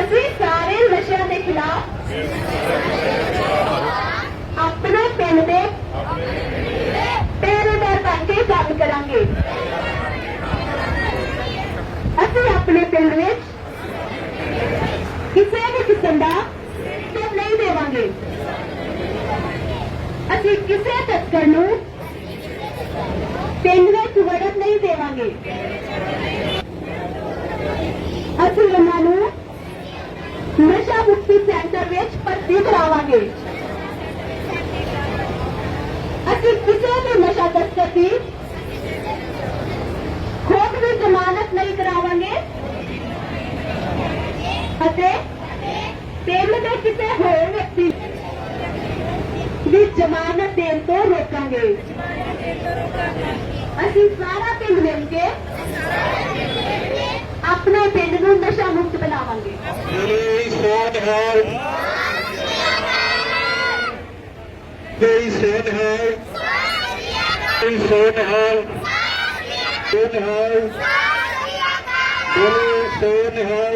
ਅਸੀਂ ਸਾਰੇ ਨਸ਼ਿਆਂ ਦੇ ਖਿਲਾਫ ਆਪਣੇ ਪਿੰਡ ਦੇ ਪਹਿਰੇਦਾਰ ਬਣ ਕੇ ਕੰਮ ਕਰਾਂਗੇ। ਅਸੀਂ ਆਪਣੇ ਪਿੰਡ ਵਿੱਚ ਕਿਸੇ ਵੀ ਕਿਸਮ ਦਾ ਤੇ ਨਹੀਂ ਦੇਵਾਂਗੇ। ਅਸੀਂ ਕਿਸੇ ਤਸਕਰ ਨੂੰ ਪਿੰਡ ਵਿੱਚ ਵੜਨ ਨਹੀਂ ਦੇਵਾਂਗੇ। ਅਸੀਂ ਉਹਨਾਂ ਨੂੰ ਨਸ਼ਾ ਸੈਂਟਰ ਵਿੱਚ ਭਰਤੀ ਕਰਾਵਾਂਗੇ। ਅਸੀਂ ਕਿਸੇ ਵੀ ਨਸ਼ਾ ਤਸਕਰ ਖੋਟ ਦੀ ਜ਼ਮਾਨਤ ਨਹੀਂ ਕਰਾਵਾਂਗੇ। ਅਤੇ ਪਿੰਡ ਦੇ ਕਿਸੇ ਹੋਰ ਵਿਅਕਤੀ ਦੀ ਜ਼ਮਾਨਤ ਦੇਣ ਤੋਂ ਰੋਕਾਂਗੇ। ਅਸੀਂ ਸਾਰਾ ਪਿੰਡ ਮਿਲ ਕੇ ਆਪਣੇ ਪਿੰਡ ਨੂੰ ਨਸ਼ਾ ਮੁਕਤ ਬਣਾਵਾਂਗੇ। ਮੇਰੀ ਸੋਚ ਹੈ ਮੇਰੀ ਸੋਚ ਹੈ ਮੇਰੀ ਸੋਚ ਹੈ ਸੋਚ ਹੈ ਮੇਰੀ ਸੋਚ ਹੈ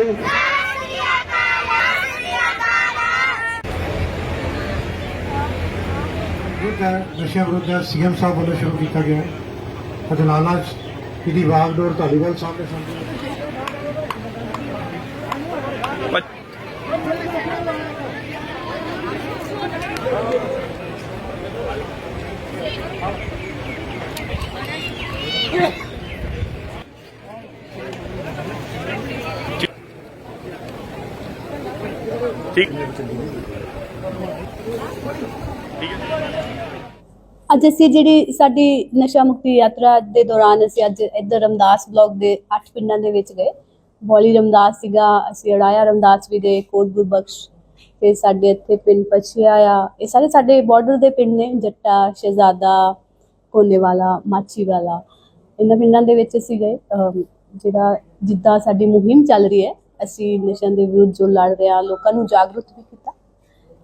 ਵਿਰੁੱਧ ਹੈ ਨਸ਼ਿਆਂ ਵਿਰੁੱਧ ਸੀਐਮ ਸਾਹਿਬ ਵੱਲੋਂ ਸ਼ੁਰੂ ਕੀਤਾ ਗਿਆ ਹੈ। ਅਜਨਾਲਾ ਇਹਦੀ ਵਾਗਡੋਰ ਧਾਲੀਵਾਲ ਸਾਹਿਬ ਦੇ ਸਾਹਮਣੇ। ਠੀਕ ਅੱਜ ਅਸੀਂ ਜਿਹੜੀ ਸਾਡੀ ਨਸ਼ਾ ਮੁਕਤੀ ਯਾਤਰਾ ਦੇ ਦੌਰਾਨ ਅਸੀਂ ਅੱਜ ਇੱਧਰ ਰਮਦਾਸ ਬਲਾਕ ਦੇ 8 ਪਿੰਡਾਂ ਦੇ ਵਿੱਚ ਗਏ। ਬੋਲੀ ਰਮਦਾਸ ਸੀਗਾ, ਅਸੀਂ ਅੜਾਇਆ ਰਮਦਾਸ ਵੀ ਗਏ ਕੋਟਪੁਰ ਬਖਸ਼ ਤੇ ਸਾਡੇ ਇੱਥੇ ਪਿੰਡ ਪਛਿਆ ਆ। ਇਹ ਸਾਰੇ ਸਾਡੇ ਬਾਰਡਰ ਦੇ ਪਿੰਡ ਨੇ, ਜੱਟਾ, ਸ਼ਹਿਜ਼ਾਦਾ ਕੋਲੇਵਾਲਾ ਮਾਚੀਵਾਲਾ। ਇਹਨਾਂ ਪਿੰਡਾਂ ਦੇ ਵਿੱਚ ਅਸੀਂ ਗਏ ਜਿਹੜਾ ਜਿੱਦਾਂ ਸਾਡੀ ਮੁਹਿੰਮ ਚੱਲ ਰਹੀ ਹੈ, ਅਸੀਂ ਨਸ਼ਿਆਂ ਦੇ ਵਿਰੁੱਧ ਜੋ ਲੜ ਰਹੇ ਹਾਂ ਲੋਕਾਂ ਨੂੰ ਜਾਗਰੂਕ ਵੀ ਕੀਤਾ,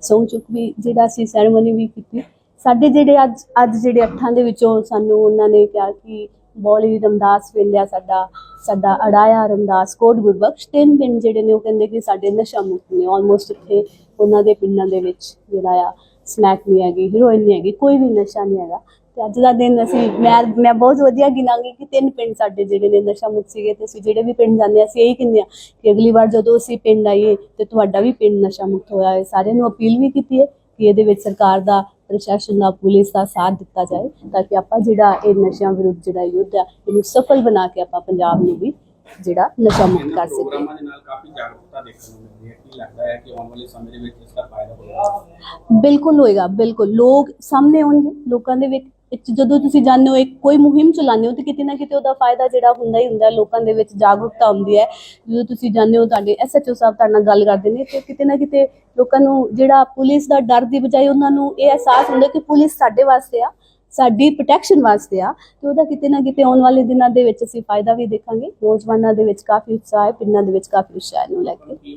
ਸਹੁੰ ਚੁੱਕ ਵੀ ਜਿਹੜਾ ਅਸੀਂ ਸੈਰੇਮਨੀ ਵੀ ਕੀਤੀ। ਸਾਡੇ ਜਿਹੜੇ ਅੱਜ ਅੱਜ ਜਿਹੜੇ ਅੱਠਾਂ ਦੇ ਵਿੱਚੋਂ ਸਾਨੂੰ ਉਹਨਾਂ ਨੇ ਕਿਹਾ ਕਿ ਬੋਲੀ ਰਮਦਾਸ ਪਿੰਡ ਆ ਸਾਡਾ ਸਾਡਾ ਅੜਾਇਆ ਰਮਦਾਸ ਕੋਟ ਗੁਰਬਖਸ਼, ਤਿੰਨ ਪਿੰਡ ਜਿਹੜੇ ਨੇ ਉਹ ਕਹਿੰਦੇ ਕਿ ਸਾਡੇ ਨਸ਼ਾ ਮੁਕਤ ਨੇ ਆਲਮੋਸਟ ਇੱਥੇ ਉਹਨਾਂ ਦੇ ਪਿੰਡਾਂ ਦੇ ਵਿੱਚ ਜਿਹੜਾ ਆ ਸਮੈਕ ਨਹੀਂ ਹੈਗੀ ਹੀਰੋਇਨ ਨਹੀਂ ਹੈਗੀ, ਕੋਈ ਵੀ ਨਸ਼ਾ ਨਹੀਂ ਹੈਗਾ। ਤੇ ਅੱਜ ਦਾ ਦਿਨ ਅਸੀਂ, ਮੈਂ ਮੈਂ ਬਹੁਤ ਵਧੀਆ ਗਿਣਾਂਗੀ ਕਿ ਤਿੰਨ ਪਿੰਡ ਸਾਡੇ ਜਿਹੜੇ ਨੇ ਨਸ਼ਾ ਮੁਕਤ ਸੀਗੇ ਤੇ ਅਸੀਂ ਜਿਹੜੇ ਵੀ ਪਿੰਡ ਜਾਂਦੇ ਹਾਂ, ਅਸੀਂ ਇਹੀ ਕਹਿੰਦੇ ਹਾਂ ਕਿ ਅਗਲੀ ਵਾਰ ਜਦੋਂ ਅਸੀਂ ਪਿੰਡ ਆਈਏ ਤੇ ਤੁਹਾਡਾ ਵੀ ਪਿੰਡ ਨਸ਼ਾ ਮੁਕਤ ਹੋਇਆ ਹੈ ਸਾਰਿਆਂ ਨੂੰ ਅਪੀਲ ਵੀ ਕੀਤੀ ਹੈ ਕਿ ਇਹਦੇ ਵਿੱਚ ਸਰਕਾਰ ਦਾ ਪ੍ਰਸ਼ਾਸਨ ਦਾ ਪੁਲਿਸ ਦਾ ਸਾਥ ਦਿੱਤਾ ਜਾਏ ਤਾਂ ਕਿ ਆਪਾਂ ਜਿਹੜਾ ਇਹ ਨਸ਼ਿਆਂ ਵਿਰੁੱਧ ਜਿਹੜਾ ਯੁੱਧ ਹੈ ਇਹਨੂੰ ਸਫਲ ਬਣਾ ਕੇ ਆਪਾਂ ਪੰਜਾਬ ਨੂੰ ਵੀ ਜਿਹੜਾ ਨਸ਼ਾ ਮੁਕਤ ਕਰ ਸਕੀਏ। ਪ੍ਰੋਗਰਾਮਾਂ ਦੇ ਨਾਲ ਕਾਫੀ ਜਾਗਰੂਕਤਾ ਦੇਖਣ ਨੂੰ ਮਿਲਦੀ ਹੈ। ਕੀ ਲੱਗਦਾ ਹੈ ਕਿ ਆਉਣ ਵਾਲੇ ਸਮੇਂ ਦੇ ਵਿੱਚ ਇਸ ਦਾ ਫਾਇਦਾ ਹੋਵੇਗਾ ਬਿਲਕੁਲ ਹੋਏਗਾ ਬਿਲਕੁਲ। ਲੋਕ ਸਾਹਮਣੇ ਆਉਣਗੇ ਲੋਕਾਂ ਦੇ ਵਿੱਚ ਜਦੋਂ ਤੁਸੀਂ ਜਾਣਦੇ ਹੋ, ਇੱਕ ਕੋਈ ਮੁਹਿੰਮ ਚਲਾਉਂਦੇ ਹੋ ਤੇ ਕਿਤੇ ਨਾ ਕਿਤੇ ਉਹਦਾ ਫਾਇਦਾ ਜਿਹੜਾ ਹੁੰਦਾ ਹੀ ਹੁੰਦਾ, ਲੋਕਾਂ ਦੇ ਵਿੱਚ ਜਾਗਰੂਕਤਾ ਹੁੰਦੀ ਹੈ। ਜਦੋਂ ਤੁਸੀਂ ਜਾਣਦੇ ਹੋ, ਤੁਹਾਡੇ ਐਸਐਚਓ ਸਾਹਿਬ ਤੁਹਾਡੇ ਨਾਲ ਗੱਲ ਕਰਦੇ ਨੇ ਤੇ ਕਿਤੇ ਨਾ ਕਿਤੇ ਲੋਕਾਂ ਨੂੰ ਜਿਹੜਾ ਪੁਲਿਸ ਦਾ ਡਰ ਦੀ ਬਜਾਏ ਉਹਨਾਂ ਨੂੰ ਇਹ ਅਹਿਸਾਸ ਹੁੰਦਾ ਕਿ ਪੁਲਿਸ ਸਾਡੇ ਵਾਸਤੇ ਆ, ਸਾਡੀ ਪ੍ਰੋਟੈਕਸ਼ਨ ਵਾਸਤੇ ਆ। ਤੇ ਉਹਦਾ ਕਿਤੇ ਨਾ ਕਿਤੇ ਆਉਣ ਵਾਲੇ ਦਿਨਾਂ ਦੇ ਵਿੱਚ ਅਸੀਂ ਫਾਇਦਾ ਵੀ ਦੇਖਾਂਗੇ। ਨੌਜਵਾਨਾਂ ਦੇ ਵਿੱਚ ਕਾਫੀ ਉਤਸ਼ਾਹ ਹੈ, ਪਿੰਡਾਂ ਦੇ ਵਿੱਚ ਕਾਫੀ ਉਤਸ਼ਾਹ ਹੈ ਨੂੰ ਲੈ ਕੇ।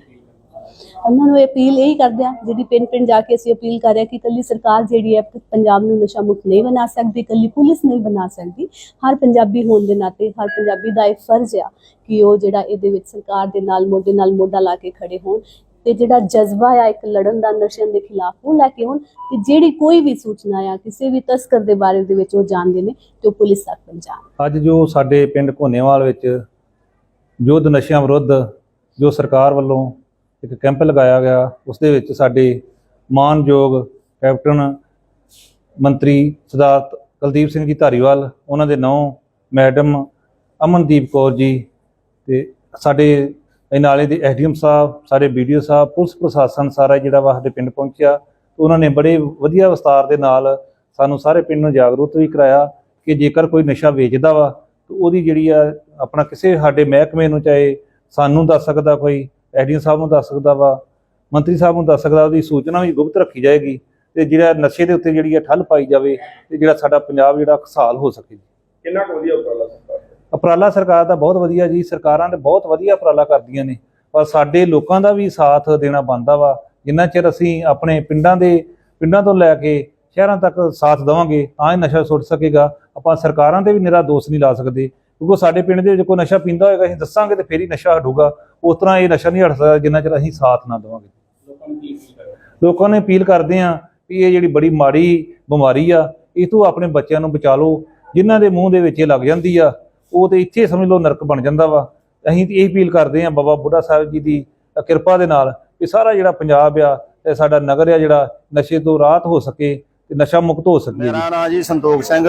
ਉਹਨਾਂ ਨੂੰ ਅਪੀਲ ਇਹੀ ਕਰਦੇ ਆ ਜਿਹੜੀ ਪਿੰਡ ਪਿੰਡ ਜਾ ਕੇ ਅਸੀਂ ਅਪੀਲ ਕਰ ਰਹੇ ਕਿ ਕੱਲੀ ਸਰਕਾਰ ਜਿਹੜੀ ਹੈ ਪੰਜਾਬ ਨੂੰ ਨਸ਼ਾ ਮੁਕਤ ਨਹੀਂ ਬਣਾ ਸਕਦੀ ਕੱਲੀ ਪੁਲਿਸ ਨਹੀਂ ਬਣਾ ਸਕਦੀ। ਹਰ ਪੰਜਾਬੀ ਹੋਣ ਦੇ ਨਾਤੇ, ਹਰ ਪੰਜਾਬੀ ਦਾ ਇਹ ਫਰਜ਼ ਆ ਕਿ ਉਹ ਜਿਹੜਾ ਇਹਦੇ ਵਿੱਚ ਸਰਕਾਰ ਦੇ ਨਾਲ ਮੋਢੇ ਨਾਲ ਮੋਢਾ ਲਾ ਕੇ ਖੜੇ ਹੋਣ ਤੇ ਜਿਹੜਾ ਜਜ਼ਬਾ ਆ, ਇੱਕ ਲੜਨ ਦਾ ਨਸ਼ਿਆਂ ਦੇ ਖਿਲਾਫ ਉਹ ਲੈ ਕੇ ਹੋਣ ਤੇ ਜਿਹੜੀ ਕੋਈ ਵੀ ਸੂਚਨਾ ਆ, ਕਿਸੇ ਵੀ ਤਸਕਰ ਦੇ ਬਾਰੇ ਦੇ ਵਿੱਚ ਉਹ ਜਾਣਦੇ ਨੇ ਤੇ ਉਹ ਪੁਲਿਸ ਤੱਕ ਪਹੁੰਚਾਉਣ। ਅੱਜ ਜੋ ਸਾਡੇ ਪਿੰਡ ਘੋਨੇਵਾਲ ਵਿੱਚ ਯੁੱਧ ਨਸ਼ਿਆਂ ਵਿਰੁੱਧ ਜੋ ਸਰਕਾਰ ਵੱਲੋਂ ਇੱਕ ਕੈਂਪ ਲਗਾਇਆ ਗਿਆ। ਉਸ ਦੇ ਵਿੱਚ ਸਾਡੇ ਮਾਨਯੋਗ ਕੈਪਟਨ ਮੰਤਰੀ ਸਰਦਾਰ ਕੁਲਦੀਪ ਸਿੰਘ ਜੀ ਧਾਰੀਵਾਲ, ਉਹਨਾਂ ਦੇ ਨੌ ਮੈਡਮ ਅਮਨਦੀਪ ਕੌਰ ਜੀ ਤੇ ਸਾਡੇ ਇਹ ਨਾਲੇ ਦੇ ਐਸਡੀਐਮ ਸਾਹਿਬ, ਸਾਡੇ ਵੀਡੀਓ ਸਾਹਿਬ, ਪੁਲਿਸ ਪ੍ਰਸ਼ਾਸਨ ਸਾਰਾ ਜਿਹੜਾ ਵਾ ਸਾਡੇ ਪਿੰਡ ਪਹੁੰਚਿਆ। ਉਹਨਾਂ ਨੇ ਬੜੇ ਵਧੀਆ ਵਿਸਤਾਰ ਦੇ ਨਾਲ ਸਾਨੂੰ ਸਾਰੇ ਪਿੰਡ ਨੂੰ ਜਾਗਰੂਕ ਵੀ ਕਰਾਇਆ ਕਿ ਜੇਕਰ ਕੋਈ ਨਸ਼ਾ ਵੇਚਦਾ ਵਾ, ਤਾਂ ਉਹਦੀ ਜਿਹੜੀ ਆ ਆਪਣਾ ਕਿਸੇ ਸਾਡੇ ਮਹਿਕਮੇ ਨੂੰ ਚਾਹੇ ਸਾਨੂੰ ਦੱਸ ਸਕਦਾ ਕੋਈ ਐਸਡੀਐਮ ਸਾਹਿਬ ਨੂੰ ਦੱਸ ਸਕਦਾ ਵਾ ਮੰਤਰੀ ਸਾਹਿਬ ਨੂੰ ਦੱਸ ਸਕਦਾ ਉਹਦੀ ਸੂਚਨਾ ਵੀ ਗੁਪਤ ਰੱਖੀ ਜਾਏਗੀ ਤੇ ਜਿਹੜਾ ਨਸ਼ੇ ਦੇ ਉੱਤੇ ਜਿਹੜੀ ਆ ਠੱਲ ਪਾਈ ਜਾਵੇ ਤੇ ਜਿਹੜਾ ਸਾਡਾ ਪੰਜਾਬ ਜਿਹੜਾ ਖੁਸ਼ਹਾਲ ਹੋ ਸਕੇ ਕਿੰਨਾ ਕੁ ਵਧੀਆ ਉਪਰਾਲਾ ਸਰਕਾਰ ਦਾ? ਉਪਰਾਲਾ ਸਰਕਾਰ ਦਾ ਬਹੁਤ ਵਧੀਆ ਜੀ ਸਰਕਾਰਾਂ ਦੇ ਬਹੁਤ ਵਧੀਆ ਉਪਰਾਲਾ ਕਰਦੀਆਂ ਨੇ ਪਰ ਸਾਡੇ ਲੋਕਾਂ ਦਾ ਵੀ ਸਾਥ ਦੇਣਾ ਬਣਦਾ ਵਾ ਜਿੰਨਾ ਚਿਰ ਅਸੀਂ ਆਪਣੇ ਪਿੰਡਾਂ ਦੇ ਪਿੰਡਾਂ ਤੋਂ ਲੈ ਕੇ ਸ਼ਹਿਰਾਂ ਤੱਕ ਸਾਥ ਦੇਵਾਂਗੇ ਤਾਂ ਹੀ ਨਸ਼ਾ ਸੁੱਟ ਸਕੇਗਾ ਆਪਾਂ ਸਰਕਾਰਾਂ ਤੇ ਵੀ ਨਿਰਾ ਦੋਸ਼ ਨਹੀਂ ਲਾ ਸਕਦੇ ਕਿਉਂਕਿ ਸਾਡੇ ਪਿੰਡ ਦੇ ਵਿੱਚ ਕੋਈ ਨਸ਼ਾ ਪੀਂਦਾ ਹੋਏਗਾ, ਅਸੀਂ ਦੱਸਾਂਗੇ ਤੇ ਫੇਰ ਹੀ ਨਸ਼ਾ ਹਟੂਗਾ। ਉਸ ਤਰ੍ਹਾਂ ਇਹ ਨਸ਼ਾ ਨਹੀਂ ਹਟ ਸਕਦਾ ਜਿੰਨਾ ਚਿਰ ਅਸੀਂ ਸਾਥ ਨਾ ਦੇਵਾਂਗੇ। ਲੋਕਾਂ ਨੇ ਅਪੀਲ ਕਰਦੇ ਆ ਵੀ ਇਹ ਜਿਹੜੀ ਬੜੀ ਮਾੜੀ ਬਿਮਾਰੀ ਆ, ਇਹ ਤੋਂ ਆਪਣੇ ਬੱਚਿਆਂ ਨੂੰ ਬਚਾ ਲਓ। ਜਿਨ੍ਹਾਂ ਦੇ ਮੂੰਹ ਦੇ ਵਿੱਚ ਇਹ ਲੱਗ ਜਾਂਦੀ ਆ, ਉਹ ਤੇ ਇੱਥੇ ਸਮਝ ਲਓ ਨਰਕ ਬਣ ਜਾਂਦਾ ਵਾ। ਅਸੀਂ ਤੇ ਇਹ ਅਪੀਲ ਕਰਦੇ ਆ ਬਾਬਾ ਬੁੱਢਾ ਸਾਹਿਬ ਜੀ ਦੀ ਕਿਰਪਾ ਦੇ ਨਾਲ ਕਿ ਸਾਰਾ ਜਿਹੜਾ ਪੰਜਾਬ ਆ ਤੇ ਸਾਡਾ ਨਗਰ ਆ ਜਿਹੜਾ ਨਸ਼ੇ ਤੋਂ ਰਾਹਤ ਹੋ ਸਕੇ ਤੇ ਨਸ਼ਾ ਮੁਕਤ ਹੋ ਸਕੇ। ਮੇਰਾ ਨਾਮ ਜੀ ਸੰਤੋਖ ਸਿੰਘ,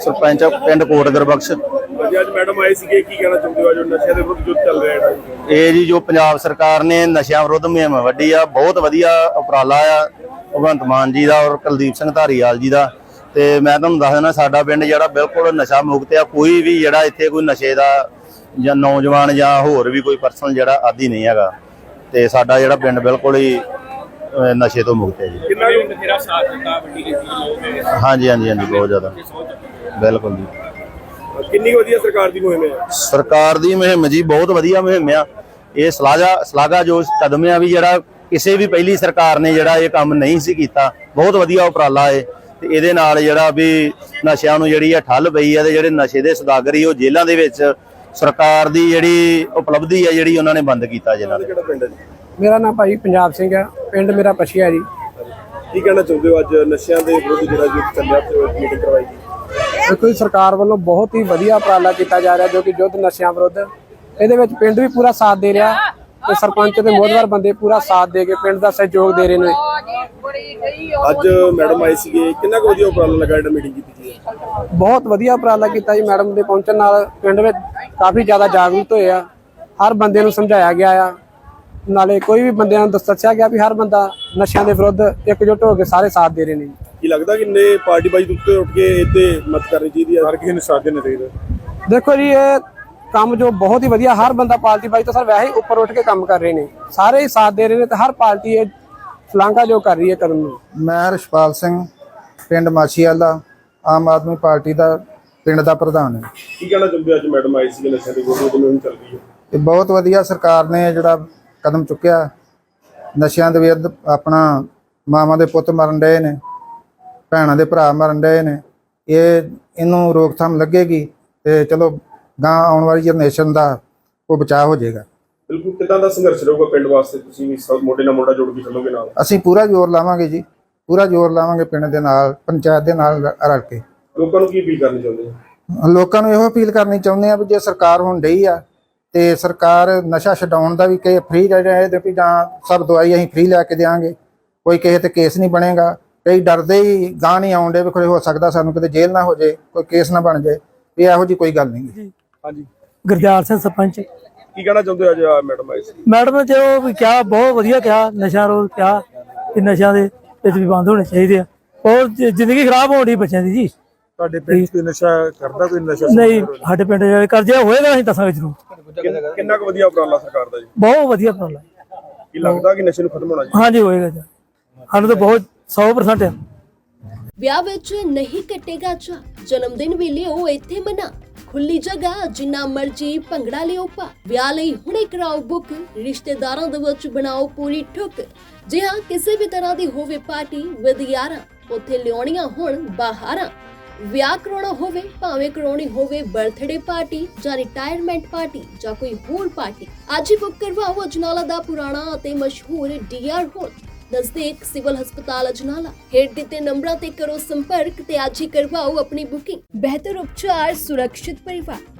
ਸਰਪੰਚ ਪਿੰਡ ਕੋਟ ਗਰਬਖਸ਼ ਅੱਜ ਅੱਜ ਮੈਡਮ ਆਏ ਸੀਗੇ ਕੀ ਕਹਿਣਾ ਚਾਹੁੰਦੇ ਹੋ? ਜੋ ਨਸ਼ਿਆਂ ਦੇ ਵਿਰੁੱਧ ਯੁੱਧ ਚੱਲ ਰਿਹਾ ਹੈ। ਇਹ ਜੀ ਜੋ ਪੰਜਾਬ ਸਰਕਾਰ ਨੇ ਨਸ਼ਿਆਂ ਵਿਰੁੱਧ ਮੁਹਿੰਮ ਵੱਡੀ ਆ ਬਹੁਤ ਵਧੀਆ ਉਪਰਾਲਾ ਆ ਭਗਵੰਤ ਮਾਨ ਜੀ ਦਾ ਔਰ ਕੁਲਦੀਪ ਸਿੰਘ ਧਾਰੀਵਾਲ ਜੀ ਦਾ। ਤੇ ਮੈਂ ਤੁਹਾਨੂੰ ਦੱਸ ਦਿੰਦਾ ਸਾਡਾ ਪਿੰਡ ਜਿਹੜਾ ਬਿਲਕੁਲ ਨਸ਼ਾ ਮੁਕਤ ਆ ਕੋਈ ਵੀ ਜਿਹੜਾ ਇੱਥੇ ਕੋਈ ਨਸ਼ੇ ਦਾ ਜਾਂ ਨੌਜਵਾਨ ਜਾਂ ਹੋਰ ਵੀ ਕੋਈ ਪਰਸਨ ਜਿਹੜਾ ਆਦੀ ਨਹੀਂ ਹੈਗਾ। ਤੇ ਸਾਡਾ ਜਿਹੜਾ ਪਿੰਡ ਬਿਲਕੁਲ ਹੀ ਨਸ਼ੇ ਤੋਂ ਮੁਕਤ ਹੈ ਜੀ। ਕਿੰਨਾ ਕੁ ਤੇਰਾ ਸਾਥ ਦਿੱਤਾ ਵੱਡੀ ਲੋਕ ਹਾਂਜੀ ਹਾਂਜੀ ਹਾਂਜੀ ਬਹੁਤ ਜ਼ਿਆਦਾ। ਬਿਲਕੁਲ ਜੀ। ਕਿੰਨੀ ਵਧੀਆ ਸਰਕਾਰ ਦੀ ਮੁਹਿੰਮ ਹੈ? ਸਰਕਾਰ ਦੀ ਮੁਹਿੰਮ ਜੀ ਬਹੁਤ ਵਧੀਆ ਮੁਹਿੰਮ ਆ। ਇਹ ਸਲਾਗਾ ਸਲਾਗਾ ਜੋ ਕਦਮ ਆ ਵੀ ਜਿਹੜਾ ਕਿਸੇ ਵੀ ਪਹਿਲੀ ਸਰਕਾਰ ਨੇ ਜਿਹੜਾ ਇਹ ਕੰਮ ਨਹੀਂ ਸੀ ਕੀਤਾ ਬਹੁਤ ਵਧੀਆ ਉਪਰਾਲਾ ਏ। ਤੇ ਇਹਦੇ ਨਾਲ ਜਿਹੜਾ ਵੀ ਨਸ਼ਿਆਂ ਨੂੰ ਜਿਹੜੀ ਆ ਠੱਲ ਪਈ ਆ ਤੇ ਜਿਹੜੇ ਨਸ਼ੇ ਦੇ ਸਦਾਗਰੀ ਉਹ ਜੇਲ੍ਹਾਂ ਦੇ ਵਿੱਚ ਸਰਕਾਰ ਦੀ ਜਿਹੜੀ ਉਪਲਬਧੀ ਆ ਜਿਹੜੀ ਉਹਨਾਂ ਨੇ ਬੰਦ ਕੀਤਾ ਜਿਹਨਾਂ ਨੇ ਕਿਹੜਾ ਪਿੰਡ ਹੈ ਜੀ? ਮੇਰਾ ਨਾਮ ਭਾਈ ਪੰਜਾਬ ਸਿੰਘ ਹੈ ਪਿੰਡ ਮੇਰਾ ਪਛੀਆ ਜੀ। ਕੀ ਕਹਿਣਾ ਚਾਹੁੰਦੇ ਹੋ ਅੱਜ ਨਸ਼ਿਆਂ ਦੇ ਵਿਰੁੱਧ ਜਿਹੜਾ ਯੁੱਧ ਚੱਲਿਆ ਤੇ ਮੀਟਿੰਗ ਕਰਵਾਈ ਗਈ? ਦੇਖੋ ਜੀ ਸਰਕਾਰ ਵੱਲੋਂ ਬਹੁਤ ਹੀ ਵਧੀਆ ਉਪਰਾਲਾ ਕੀਤਾ ਜਾ ਰਿਹਾ ਜੋ ਕਿ ਯੁੱਧ ਨਸ਼ਿਆਂ ਵਿਰੁੱਧ। ਇਹਦੇ ਵਿੱਚ ਪਿੰਡ ਵੀ ਪੂਰਾ ਸਾਥ ਦੇ ਰਿਹਾ ਤੇ ਸਰਪੰਚ ਤੇ ਮੋਹਦਵਾਰ ਬੰਦੇ ਪੂਰਾ ਸਾਥ ਦੇ ਕੇ ਪਿੰਡ ਦਾ ਸਹਿਯੋਗ ਦੇ ਰਹੇ ਨੇ। ਅੱਜ ਮੈਡਮ ਆਏ ਸੀਗੇ ਕਿੰਨਾ ਕੁ ਵਧੀਆ ਉਪਰਾਲਾ ਲੱਗਾ ਜਿਹੜਾ ਮੀਟਿੰਗ ਕੀਤੀ ਗਈ ਬਹੁਤ ਵਧੀਆ ਉਪਰਾਲਾ ਕੀਤਾ ਜੀ ਮੈਡਮ ਦੇ ਪਹੁੰਚਣ ਨਾਲ। ਪਿੰਡ ਵਿੱਚ ਕਾਫੀ ਜ਼ਿਆਦਾ ਜਾਗਰੂਕ ਹੋਏ ਆ। ਹਰ ਬੰਦੇ ਨੂੰ ਸਮਝਾਇਆ ਗਿਆ ਆ ਨਾਲੇ ਕੋਈ ਵੀ ਬੰਦਿਆਂ ਨੂੰ ਦੱਸ- ਦੱਸਿਆ ਗਿਆ ਵੀ ਹਰ ਬੰਦਾ ਨਸ਼ਿਆਂ ਦੇ ਵਿਰੁੱਧ ਇਕਜੁੱਟ ਹੋ ਕੇ ਸਾਰੇ ਸਾਥ ਦੇ ਰਹੇ ਨੇ ਕੀ ਲੱਗਦਾ ਕਿ ਨੇ ਪਾਰਟੀ ਬਾਈ ਦੇ ਉੱਤੇ ਉੱਠ ਕੇ ਇੱਥੇ ਮਤ ਕਰਨੀ ਚਾਹੀਦੀ ਹੈ? ਹਰ ਕਿਸੇ ਨੂੰ ਸਾਥ ਦੇਣਾ ਚਾਹੀਦਾ। ਦੇਖੋ ਜੀ ਇਹ ਕੰਮ ਜੋ ਬਹੁਤ ਹੀ ਵਧੀਆ ਹਰ ਬੰਦਾ ਪਾਰਟੀ ਬਾਈ ਤੋਂ ਸਰ ਵੈਸੇ ਹੀ ਉੱਪਰ ਉੱਠ ਕੇ ਕੰਮ ਕਰ ਰਹੇ ਨੇ। ਸਾਰੇ ਹੀ ਸਾਥ ਦੇ ਰਹੇ ਨੇ ਤੇ ਹਰ ਪਾਰਟੀ ਇਹ ਫਲਾਂਗਾ ਜੋ ਕਰ ਰਹੀ ਹੈ ਕਰਨ ਨੂੰ। ਮੈਂ ਰਸ਼ਪਾਲ ਸਿੰਘ ਪਿੰਡ ਮਾਛੀਵਾਲਾ ਆਮ ਆਦਮੀ ਪਾਰਟੀ ਦਾ ਪਿੰਡ ਦਾ ਪ੍ਰਧਾਨ ਹਾਂ। ਕੀ ਕਹਿਣਾ ਚਾਹੁੰਦੇ ਅੱਜ ਮੈਡਮ ਆਏ ਸੀਗੇ ਨਸ਼ਿਆਂ ਦੇ ਵਿਰੁੱਧ ਮੁਹਿੰਮ ਚੱਲ ਰਹੀ ਹੈ ਇਹ ਬਹੁਤ ਵਧੀਆ ਸਰਕਾਰ ਨੇ ਜਿਹੜਾ ਕਦਮ ਚੁੱਕਿਆ। ਨਸ਼ਿਆਂ ਦੇ ਵਿਰੁੱਧ ਆਪਣਾ ਮਾਵਾਂ ਦੇ ਪੁੱਤ ਮਰਨ ਡਏ ਨੇ ਭੈਣਾਂ ਦੇ ਭਰਾ ਮਰਨ ਡਏ ਨੇ। ਇਹ ਇਹਨੂੰ ਰੋਕਥਾਮ ਲੱਗੇਗੀ ਤੇ ਚਲੋ ਗਾਂ ਆਉਣ ਵਾਲੀ ਜਨਰੇਸ਼ਨ ਦਾ ਉਹ ਬਚਾਅ ਹੋ ਜਾਏਗਾ। ਬਿਲਕੁਲ ਕਿਦਾਂ ਦਾ ਸੰਘਰਸ਼ ਰਹੂਗਾ ਪਿੰਡ ਵਾਸਤੇ? ਤੁਸੀਂ ਵੀ ਸਭ ਮੋਢੇ ਨਾਲ ਮੋਢਾ ਜੋੜ ਕੇ ਚੱਲੋਗੇ ਨਾਲ? ਅਸੀਂ ਪੂਰਾ ਜ਼ੋਰ ਲਾਵਾਂਗੇ ਜੀ ਪੂਰਾ ਜ਼ੋਰ ਲਾਵਾਂਗੇ ਪਿੰਡ ਦੇ ਨਾਲ ਪੰਚਾਇਤ ਦੇ ਨਾਲ ਰਲ ਕੇ। ਲੋਕਾਂ ਨੂੰ ਕੀ ਅਪੀਲ ਕਰਨੀ ਚਾਹੁੰਦੇ ਹੋ? ਲੋਕਾਂ ਨੂੰ ਇਹੋ ਅਪੀਲ ਕਰਨੀ ਚਾਹੁੰਦੇ ਆ ਵੀ ਜੇ ਸਰਕਾਰ ਹੁਣ ਡਈ ਆ ਤੇ ਸਰਕਾਰ ਨਸ਼ਾ ਛਡਾਉਣ ਦਾ ਵੀ ਕਹੇ ਫ੍ਰੀ ਦੇ ਰਹੇ ਤੇ ਵੀ ਜਾਂ ਸਭ ਦਵਾਈ ਅਸੀਂ ਫ੍ਰੀ ਲੈ ਕੇ ਦੇਾਂਗੇ ਕੋਈ ਕਿਸੇ ਤੇ ਕੇਸ ਨਹੀਂ ਬਣੇਗਾ। ਕਈ ਡਰਦੇ ਹੀ ਗਾਂ ਨਹੀਂ ਆਉਂਦੇ ਵੀ ਕੋਈ ਹੋ ਸਕਦਾ ਸਾਨੂੰ ਕਿਤੇ ਜੇਲ੍ਹ ਨਾ ਹੋ ਜਾਏ ਕੋਈ ਕੇਸ ਨਾ ਬਣ ਜਾਏ। ਇਹ ਇਹੋ ਜੀ ਕੋਈ ਗੱਲ ਨਹੀਂ ਹਾਂਜੀ। ਗੁਰਦਿਆਲ ਸਿੰਘ ਸਰਪੰਚ। ਕੀ ਕਹਿਣਾ ਚਾਹੁੰਦੇ ਹੋ ਅੱਜ ਮੈਡਮ ਆਏ ਸੀ? ਮੈਡਮ ਜੋ ਵੀ ਕਿਹਾ ਬਹੁਤ ਵਧੀਆ ਕਿਹਾ। ਨਸ਼ਾ ਰੋਧ ਕਿਹਾ ਕਿ ਨਸ਼ਿਆਂ ਦੇ ਵਿੱਚ ਵੀ ਬੰਦ ਹੋਣੇ ਚਾਹੀਦੇ ਆ। ਔਰ ਜ- ਜ਼ਿੰਦਗੀ ਖਰਾਬ ਹੋਣ ਬੱਚਿਆਂ ਦੀ ਜੀ। ਤੁਹਾਡੇ ਪਿੰਡ ਕੋਈ ਨਸ਼ਾ ਕਰਦਾ ਕੋਈ ਨਸ਼ਾ ਨਹੀਂ ਸਾਡੇ ਪਿੰਡ ਜਿਹੜੇ ਕਰਜ਼ੇ ਹੋਏਗਾ ਅਸੀਂ ਦੱਸਾਂਗੇ ਜ਼ਰੂਰ। ਕਿੰਨ- ਕਿੰਨਾ ਕੁ ਵਧੀਆ ਉਪਰਾਲਾ ਸਰਕਾਰ ਦਾ ਜੀ? ਬਹੁਤ ਵਧੀਆ ਉਪਰਾਲਾ ਕੀ ਲੱਗਦਾ ਕਿ ਨਸ਼ੇ ਨੂੰ ਖਤਮ ਹੋਣਾ ਜੀ? ਹਾਂਜੀ ਹੋਏਗਾ ਜੀ। ਸਾਨੂੰ ਤਾਂ ਬਹੁਤ 100% ਆ ਵਿਆਹ ਵਿੱਚ ਨਹੀਂ ਕੱਟੇਗਾ ਚਾ ਜਨਮ ਦਿਨ ਵੀ ਲਿਓ ਇੱਥੇ ਮਨਾ। ਖੁੱਲੀ ਜਗ੍ਹਾ ਜਿੰਨਾ ਮਰਜ਼ੀ ਭੰਗੜਾ ਲਿਓ ਪਾ। ਵਿਆਹ ਲਈ ਹੁਣੇ ਕਰਾਓ ਬੁੱਕ ਰਿਸ਼ਤੇਦਾਰਾਂ ਦੇ ਵਿੱਚ ਬਣਾਓ ਪੂਰੀ ਠੁੱਕ। ਜੇ ਹਾਂ ਕਿਸੇ ਵੀ ਤਰ੍ਹਾਂ ਦੀ ਹੋਵੇ ਪਾਰਟੀ ਵਿਦ ਯਾਰਾਂ ਉੱਥੇ ਲਿਆਉਣੀਆਂ ਹੁਣ ਬਾਹਰਾਂ। ਵਿਆਹ ਕਰਾਉਣਾ ਹੋਵੇ, ਭਾਵੇਂ ਕਰਾਉਣੀ ਹੋਵੇ ਬਰਥਡੇ ਪਾਰਟੀ ਜਾਂ ਰਿਟਾਇਰਮੈਂਟ ਪਾਰਟੀ ਜਾਂ ਕੋਈ ਹੋਰ ਪਾਰਟੀ। ਅੱਜ ਹੀ ਬੁੱਕ ਕਰਵਾਓ ਅਜਨਾਲਾ ਦਾ ਪੁਰਾਣਾ ਅਤੇ ਮਸ਼ਹੂਰ ਡੀਆਰ ਹੋਲ। ਨਜ਼ਦੀਕ ਸਿਵਲ ਹਸਪਤਾਲ ਅਜਨਾਲਾ। ਹੇਠ ਦਿੱਤੇ ਨੰਬਰਾਂ ਤੇ ਕਰੋ ਸੰਪਰਕ ਤੇ ਅੱਜ ਹੀ ਕਰਵਾਓ ਆਪਣੀ ਬੁਕਿੰਗ ਬਿਹਤਰ ਉਪਚਾਰ, ਸੁਰੱਖਿਅਤ ਪਰਿਵਾਰ।